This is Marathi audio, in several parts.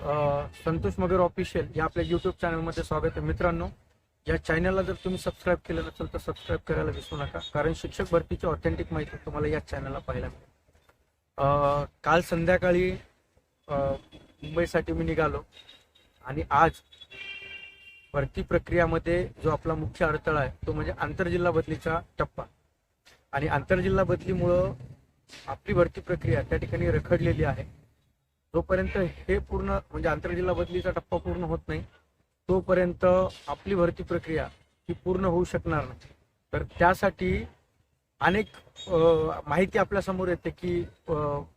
संतोष मगर ऑफिशियल या आपल्या युट्यूब चॅनलमध्ये स्वागत आहे. मित्रांनो या चॅनलला जर तुम्ही सबस्क्राईब केलं नसेल तर सबस्क्राईब करायला विसरू नका. कारण शिक्षक भरतीची ऑथेंटिक माहिती तुम्हाला या चॅनलला पाहायला मिळेल. काल संध्याकाळी मुंबईसाठी मी निघालो. आणि आज भरती प्रक्रियामध्ये जो आपला मुख्य अडथळा आहे तो म्हणजे आंतरजिल्हा बदलीचा टप्पा. आणि आंतरजिल्हा बदलीमुळं आपली भरती प्रक्रिया त्या ठिकाणी रखडलेली आहे. जोपर्यंत हे पूर्ण म्हणजे आंतरजिल्हा बदलीचा टप्पा पूर्ण होत नाही तोपर्यंत आपली भरती प्रक्रिया ही पूर्ण होऊ शकणार नाही. तर त्यासाठी अनेक माहिती आपल्यासमोर येते की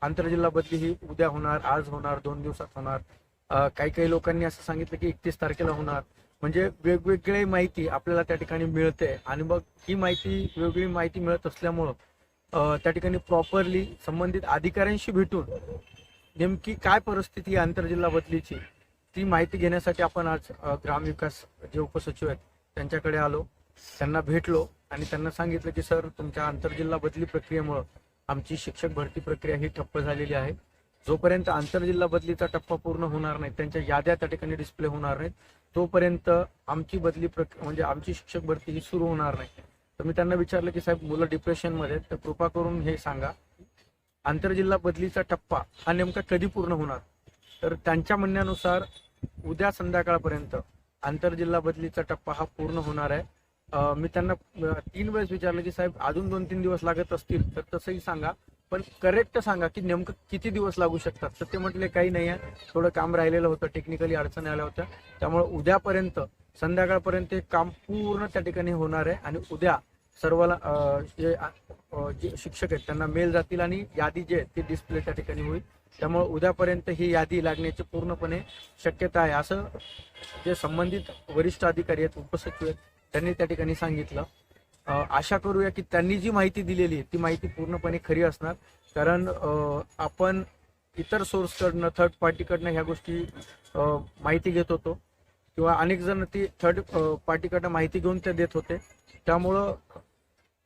आंतरजिल्हा बदली ही उद्या होणार आज होणार दोन दिवसात होणार. काही काही लोकांनी असं सांगितलं की एकतीस तारखेला होणार. म्हणजे वेगवेगळी माहिती आपल्याला त्या ठिकाणी मिळते आणि मग ही माहिती वेगवेगळी माहिती मिळत असल्यामुळं त्या ठिकाणी प्रॉपरली संबंधित अधिकाऱ्यांशी भेटून नेमकी काय परिस्थिती आहे आंतरजिल्हा बदलीची ती माहिती घेण्यासाठी आपण आज ग्रामविकास जे उपसचिव आहेत त्यांच्याकडे आलो त्यांना भेटलो आणि त्यांना सांगितलं की सर तुमच्या आंतरजिल्हा बदली प्रक्रियेमुळं आमची शिक्षक भरती प्रक्रिया ही ठप्प झालेली आहे. जोपर्यंत आंतरजिल्हा बदलीचा टप्पा पूर्ण होणार नाही त्यांच्या याद्या त्या ठिकाणी डिस्प्ले होणार नाहीत तोपर्यंत आमची बदली प्रक म्हणजे आमची शिक्षक भरती ही सुरू होणार नाही. तर मी त्यांना विचारलं की साहेब मुलं डिप्रेशनमध्ये तर कृपा करून हे सांगा. आंतरजिल्हा बदलीचा टप्पा हा नेमका कधी पूर्ण होणार? तर त्यांच्या म्हणण्यानुसार उद्या संध्याकाळपर्यंत आंतरजिल्हा बदलीचा टप्पा हा पूर्ण होणार आहे. मी त्यांना तीन वेळेस विचारलं की साहेब अजून दोन तीन दिवस लागत असतील तर तसंही सांगा. पण करेक्ट सांगा की नेमकं किती दिवस लागू शकतात? तर ते म्हटले काही नाही आहे. थोडं काम राहिलेलं होतं. टेक्निकली अडचणी आल्या होत्या. त्यामुळे उद्यापर्यंत संध्याकाळपर्यंत हे काम पूर्ण त्या ठिकाणी होणार आहे आणि उद्या सर्वाला जे जे शिक्षक आहेत त्यांना मेल जातील आणि यादी जे आहे ती डिस्प्ले त्या ठिकाणी होईल. त्यामुळे उद्यापर्यंत ही यादी लागण्याची पूर्णपणे शक्यता आहे. असं जे संबंधित वरिष्ठ अधिकारी आहेत उपसचिव आहेत त्यांनी त्या ठिकाणी सांगितलं. आशा करूया की त्यांनी जी माहिती दिलेली आहे ती माहिती पूर्णपणे खरी असणार. कारण आपण इतर सोर्सकडनं थर्ड पार्टीकडनं ह्या गोष्टी माहिती घेत होतो. किंवा अनेक जण ती थर्ड पार्टीकडनं माहिती घेऊन ते देत होते. त्यामुळं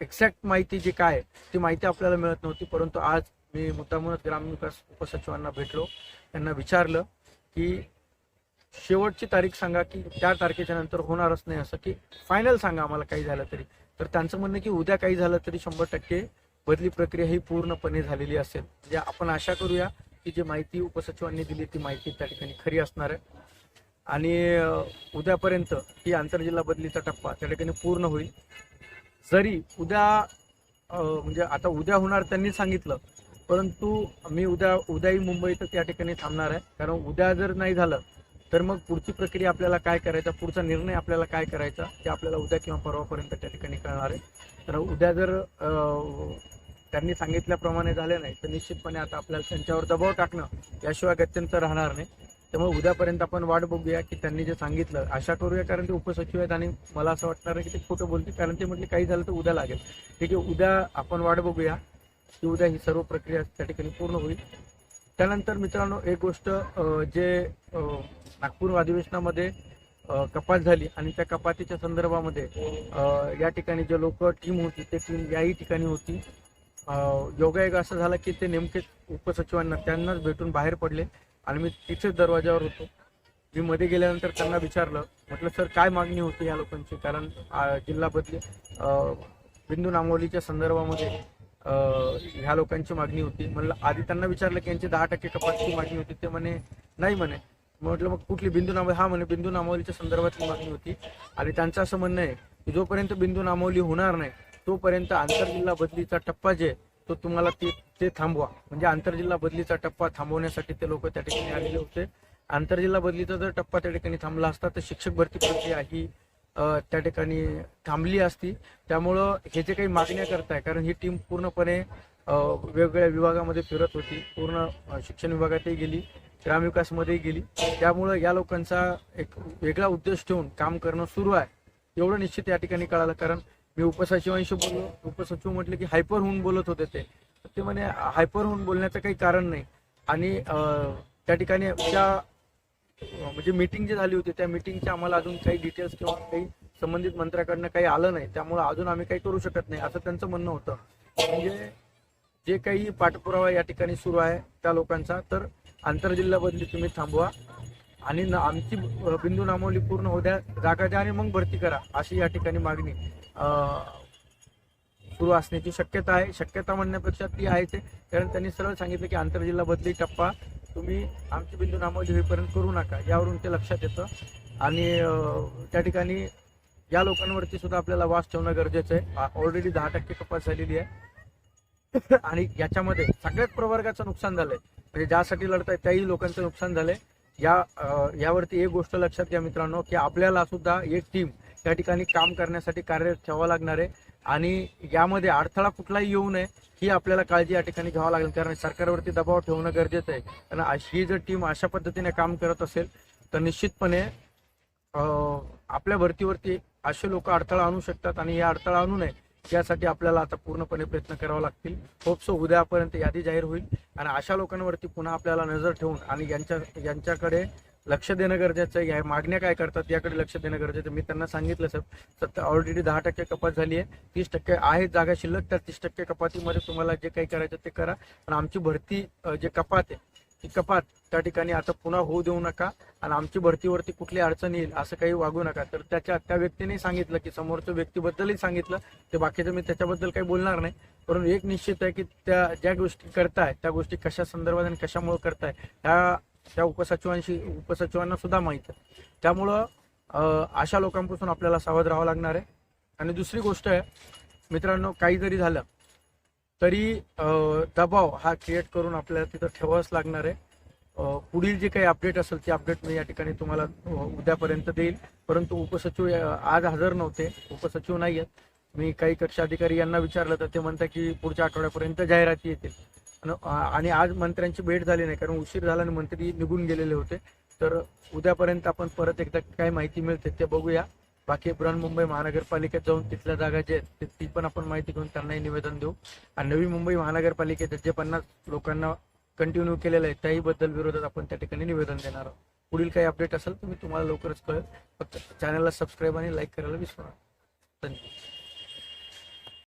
एक्झॅक्ट माहिती जी काय ती माहिती आपल्याला मिळत नव्हती परंतु आज मी मुद्दामूनच ग्रामविकास उपसचिवांना भेटलो. त्यांना विचारलं की शेवटची तारीख सांगा की त्या तारखेच्या नंतर होणारच नाही असं की फायनल सांगा आम्हाला काही झालं तरी. तर त्यांचं म्हणणं की उद्या काही झालं तरी शंभर टक्के बदली प्रक्रिया ही पूर्णपणे झालेली असेल. म्हणजे आपण आशा करूया की जी माहिती उपसचिवांनी दिली ती माहिती त्या ठिकाणी खरी असणार आहे. आणि उद्यापर्यंत ही आंतरजिल्हा बदलीचा टप्पा त्या ठिकाणी पूर्ण होईल. जरी उद्या म्हणजे आता उद्या होणार त्यांनी सांगितलं परंतु मी उद्या उद्याही मुंबईतच या ठिकाणी थांबणार आहे. कारण उद्या जर नाही झालं तर मग पुढची प्रक्रिया आपल्याला काय करायचा पुढचा निर्णय आपल्याला काय करायचा ते आपल्याला उद्या किंवा परवापर्यंत त्या ठिकाणी कळणार आहे. तर उद्या जर त्यांनी सांगितल्याप्रमाणे झाले नाही तर निश्चितपणे आता आपल्याला त्यांच्यावर दबाव टाकणं याशिवाय गत्यंतर राहणार नाही. त्यामुळे उद्यापर्यंत आपण वाट बघूया की त्यांनी जे सांगितलं आशा करूया कारण ते उपसचिव आहेत आणि मला असं वाटणार आहे की ते खोटं बोलतील कारण ते म्हटले काही झालं तर उद्या लागेल. ठीक आहे उद्या आपण वाट बघूया की उद्या ही सर्व प्रक्रिया त्या ठिकाणी पूर्ण होईल. त्यानंतर मित्रांनो एक गोष्ट जे नागपूर अधिवेशनामध्ये कपात झाली आणि त्या कपातीच्या संदर्भामध्ये या ठिकाणी जे लोक टीम होती ते टीम याही ठिकाणी होती. योगायोग असं झालं की ते नेमकेच उपसचिवांना त्यांनाच भेटून बाहेर पडले. आणि मी तिथेच दरवाजावर होतो. मी मध्ये गेल्यानंतर त्यांना विचारलं म्हटलं सर काय मागणी होती या लोकांची? कारण जिल्हा बदली बिंदू नामवलीच्या संदर्भामध्ये ह्या लोकांची मागणी होती. म्हणलं आधी त्यांना विचारलं की यांची दहा टक्के कपातची मागणी होती. ते म्हणे नाही म्हणे. म्हटलं मग कुठली बिंदू नामावली हा म्हणे बिंदू नामावलीच्या संदर्भातली मागणी होती. आणि त्यांचं असं म्हणणं आहे की जोपर्यंत बिंदू नामावली होणार नाही तोपर्यंत आंतरजिल्हा बदलीचा टप्पा जे आहे, तो तुम्हाला ते ते थांबवा. म्हणजे आंतरजिल्हा बदलीचा टप्पा थांबवण्यासाठी ते लोक त्या ठिकाणी आलेले होते. आंतरजिल्हा बदलीचा जर टप्पा त्या ठिकाणी थांबला असता तर शिक्षक भरती प्रक्रिया ही त्या ठिकाणी थांबली असती. त्यामुळं हे जे काही मागण्या करताय कारण ही टीम पूर्णपणे वेगवेगळ्या विभागामध्ये फिरत होती. पूर्ण शिक्षण विभागातही गेली ग्रामविकासमध्येही गेली. त्यामुळं या लोकांचा एक वेगळा उद्देश ठेवून काम करणं सुरू आहे. एवढं निश्चित या ठिकाणी कळालं कारण मी उपसचिवांशी बोललो उपसचिव म्हटले की हायपर होऊन बोलत होते ते. तर ते म्हणे हायपर होऊन बोलण्याचं काही कारण नाही. आणि त्या ठिकाणी त्या म्हणजे मीटिंग जी झाली होती त्या मीटिंगच्या आम्हाला अजून काही डिटेल्स किंवा काही संबंधित मंत्र्याकडनं काही आलं नाही. त्यामुळे अजून आम्ही काही करू शकत नाही असं त्यांचं म्हणणं होतं. म्हणजे जे काही पाठपुरावा या ठिकाणी सुरू आहे त्या लोकांचा तर आंतरजिल्हा बदली तुम्ही थांबवा. आणि न- आमची बिंदू नामवली पूर्ण होद्या जागा द्या आणि मग भरती करा अशी या ठिकाणी मागणी. सुरू असण्याची शक्यता आहे. शक्यता म्हणण्यापेक्षा ती आहेच आहे कारण त्यांनी सरळ सांगितलं की आंतरजिल्हा बदली टप्पा तुम्ही आमची बिंदू नामवली होईपर्यंत करू नका. यावरून ते लक्षात येतं. आणि त्या ठिकाणी या लोकांवरती सुद्धा आपल्याला वास ठेवणं गरजेचं आहे. ऑलरेडी दहा टक्के कपात झालेली आहे. आणि याच्यामध्ये सगळ्याच प्रवर्गाचं नुकसान झालंय. म्हणजे ज्यासाठी लढत आहे त्याही लोकांचं नुकसान झालंय. या यावरती एक गोष्ट लक्षात घ्या मित्रांनो की आपल्याला सुद्धा एक टीम त्या ठिकाणी काम करण्यासाठी कार्यरत ठेवावं लागणार आहे. आणि यामध्ये अडथळा कुठलाही येऊ नये ही आपल्याला काळजी या ठिकाणी घ्यावं लागेल. कारण सरकारवरती दबाव ठेवणं गरजेचं आहे. कारण अशी जर टीम अशा पद्धतीने काम करत असेल तर निश्चितपणे आपल्या भरतीवरती असे लोक अडथळा आणू शकतात आणि या अडथळा आणू नये यासाठी आपल्याला आता पूर्णपणे प्रयत्न करावा लागतील. होपसो उद्यापर्यंत यादी जाहीर होईल. आणि अशा लोकांवरती पुन्हा आपल्याला नजर ठेवून आणि यांच्या यांच्याकडे लक्ष देणं गरजेचं आहे. या मागण्या काय करतात याकडे लक्ष देणं गरजेचं आहे. मी त्यांना सांगितलं सर. सत्तर ऑलरेडी दहा टक्के कपात झाली आहे. तीस टक्के आहे जागा शिल्लक त्या तीस टक्के कपातीमध्ये तुम्हाला जे काही करायचं ते करा. पण आमची भरती जे कपात आहे ती कपात त्या ठिकाणी आता पुन्हा होऊ देऊ नका. आणि आमची भरतीवरती कुठली अडचण येईल असं काही वागू नका. तर त्याच्या त्या व्यक्तीने सांगितलं की समोरच्या व्यक्तीबद्दलही सांगितलं. ते बाकीचं मी त्याच्याबद्दल काही बोलणार नाही. परंतु एक निश्चित आहे की त्या ज्या गोष्टी करताय त्या गोष्टी कशा संदर्भात आणि कशामुळे करताय ह्या त्या उपसचिवांशी उपसचिवांना सुद्धा माहीत आहे. त्यामुळं अशा लोकांपासून आपल्याला सावध राहावं लागणार आहे. आणि दुसरी गोष्ट आहे मित्रांनो काही जरी झालं तरी दबाव हा क्रिएट करून आपल्याला तिथं ठेवावंच लागणार आहे. पुढील जे काही अपडेट असेल ते अपडेट मी या ठिकाणी तुम्हाला उद्यापर्यंत देईल. परंतु उपसचिव आज हजर नव्हते उपसचिव नाही आहेत मी काही कक्ष अधिकारी यांना विचारलं तर ते म्हणतात की पुढच्या आठवड्यापर्यंत जाहिराती येतील. आणि आज मंत्र्यांची भेट झाली नाही कारण उशीर झाला आणि मंत्री निघून गेलेले होते. तर उद्यापर्यंत आपण परत एकदा काय माहिती मिळते ते बघूया. बाकी बृहन्मुंबई महानगरपालिकेत जाऊन तिथल्या जागा जे आहेत ती पण आपण माहिती घेऊन त्यांनाही निवेदन देऊ. आणि नवी मुंबई महानगरपालिकेत जे पन्नास लोकांना कंटिन्यू केलेलं आहे त्याही बद्दल विरोधात आपण त्या ठिकाणी निवेदन देणार आहोत. पुढील काही अपडेट असेल तर मी तुम्हाला लवकरच कळेल. फक्त चॅनलला सबस्क्राईब आणि लाईक करायला विसरू नका. धन्यवाद.